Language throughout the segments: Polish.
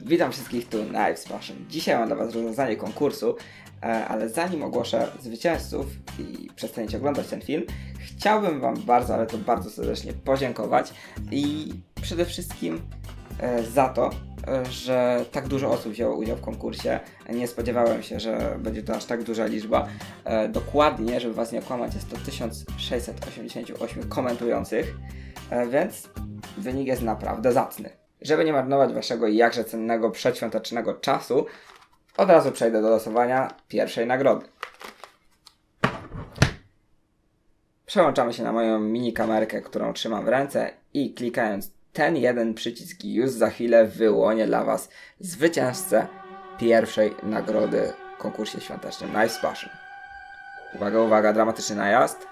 Witam wszystkich tu na Passion. Dzisiaj mam dla Was rozwiązanie konkursu, e, ale zanim ogłoszę zwycięzców i przestaniecie oglądać ten film, chciałbym Wam bardzo, ale to bardzo serdecznie podziękować i przede wszystkim e, za to, e, że tak dużo osób wzięło udział w konkursie. Nie spodziewałem się, że będzie to aż tak duża liczba. Dokładnie, żeby Was nie okłamać, jest to 1688 komentujących, więc wynik jest naprawdę zacny. Żeby nie marnować waszego jakże cennego przedświątecznego czasu, od razu przejdę do losowania pierwszej nagrody. Przełączamy się na moją mini kamerkę, którą trzymam w ręce i klikając ten jeden przycisk już za chwilę wyłonię dla was zwycięzcę pierwszej nagrody w konkursie świątecznym Nice. Uwaga, uwaga, dramatyczny najazd.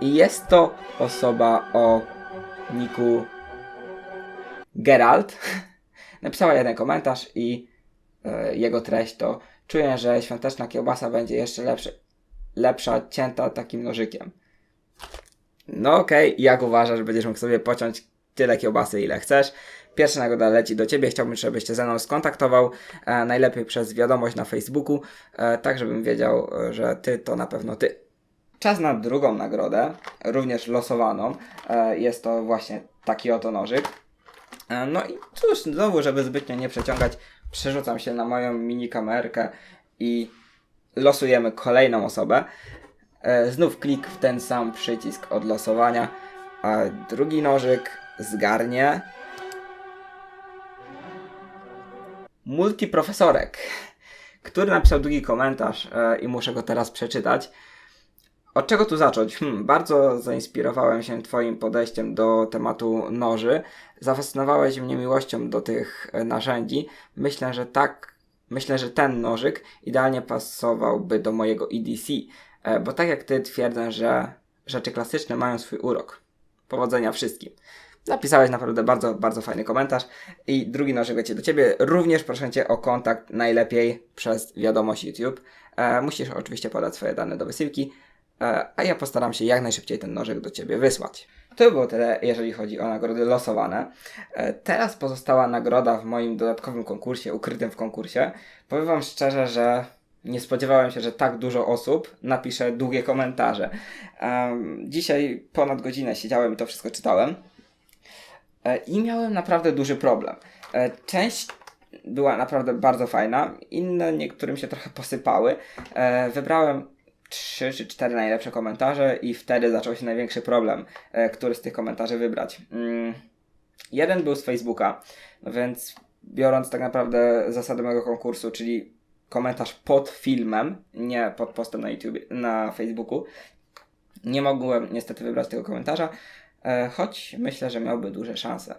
I jest to osoba o niku Geralt. Napisała jeden komentarz i e, jego treść to czuję, że świąteczna kiełbasa będzie jeszcze lepsza, lepsza cięta takim nożykiem. No okej, jak uważasz, że będziesz mógł sobie pociąć tyle kiełbasy, ile chcesz? Pierwsza nagroda leci do Ciebie. Chciałbym, żebyś się ze mną skontaktował, e, najlepiej przez wiadomość na Facebooku, e, tak żebym wiedział, e, że Ty to na pewno Ty. Czas na drugą nagrodę, również losowaną. E, Jest to właśnie taki oto nożyk. E, No i cóż, znowu, żeby zbytnio nie przeciągać, przerzucam się na moją mini kamerkę i losujemy kolejną osobę. E, Znów klik w ten sam przycisk od losowania, a drugi nożyk zgarnie multiprofesorek, który napisał długi komentarz i muszę go teraz przeczytać. Od czego tu zacząć? Hmm, bardzo zainspirowałem się Twoim podejściem do tematu noży. Zafascynowałeś mnie miłością do tych e, narzędzi. Myślę, że tak, myślę, że ten nożyk idealnie pasowałby do mojego EDC, e, bo tak jak Ty twierdzę, że rzeczy klasyczne mają swój urok. Powodzenia wszystkim. Napisałeś naprawdę bardzo, bardzo fajny komentarz. I drugi nożyk leci do Ciebie. Również proszę Cię o kontakt najlepiej przez wiadomość YouTube. E, musisz oczywiście podać swoje dane do wysyłki, a ja postaram się jak najszybciej ten nożyk do Ciebie wysłać. To było tyle, jeżeli chodzi o nagrody losowane. E, teraz pozostała nagroda w moim dodatkowym konkursie, ukrytym w konkursie. Powiem Wam szczerze, że nie spodziewałem się, że tak dużo osób napisze długie komentarze. Em, dzisiaj ponad godzinę siedziałem i to wszystko czytałem. E, I miałem naprawdę duży problem. E, Część była naprawdę bardzo fajna, inne niektórym się trochę posypały. E, Wybrałem trzy czy cztery najlepsze komentarze i wtedy zaczął się największy problem, e, który z tych komentarzy wybrać. Mm, Jeden był z Facebooka, więc biorąc tak naprawdę zasady mojego konkursu, czyli komentarz pod filmem, nie pod postem na YouTube, na Facebooku, nie mogłem niestety wybrać tego komentarza, e, choć myślę, że miałby duże szanse.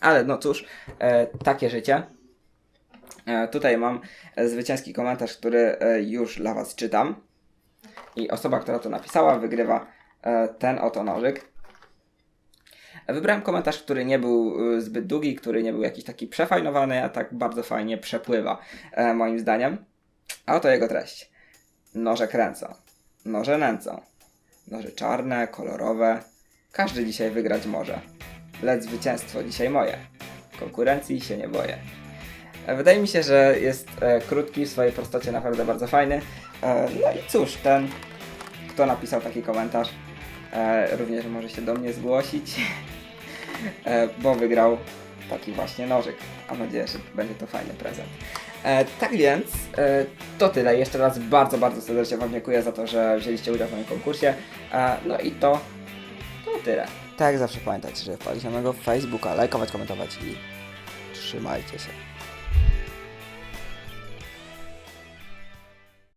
Ale no cóż, e, takie życie. Tutaj mam zwycięski komentarz, który już dla Was czytam. I osoba, która to napisała, wygrywa e, ten oto nożyk. Wybrałem komentarz, który nie był e, zbyt długi, który nie był jakiś taki przefajnowany, a tak bardzo fajnie przepływa, e, moim zdaniem. A oto jego treść. Noże kręcą, noże nęcą, noże czarne, kolorowe. Każdy dzisiaj wygrać może. Lecz zwycięstwo dzisiaj moje. Konkurencji się nie boję. E, Wydaje mi się, że jest e, krótki, w swojej prostocie naprawdę bardzo fajny. E, no i cóż, ten, kto napisał taki komentarz, e, również może się do mnie zgłosić, e, bo wygrał taki właśnie nożyk. Mam nadzieję, że będzie to fajny prezent. E, tak więc, e, to tyle. Jeszcze raz bardzo, bardzo serdecznie Wam dziękuję za to, że wzięliście udział w moim konkursie. E, no i to, to tyle. Tak zawsze pamiętajcie, że wpadać na mojego Facebooka, lajkować, komentować i trzymajcie się.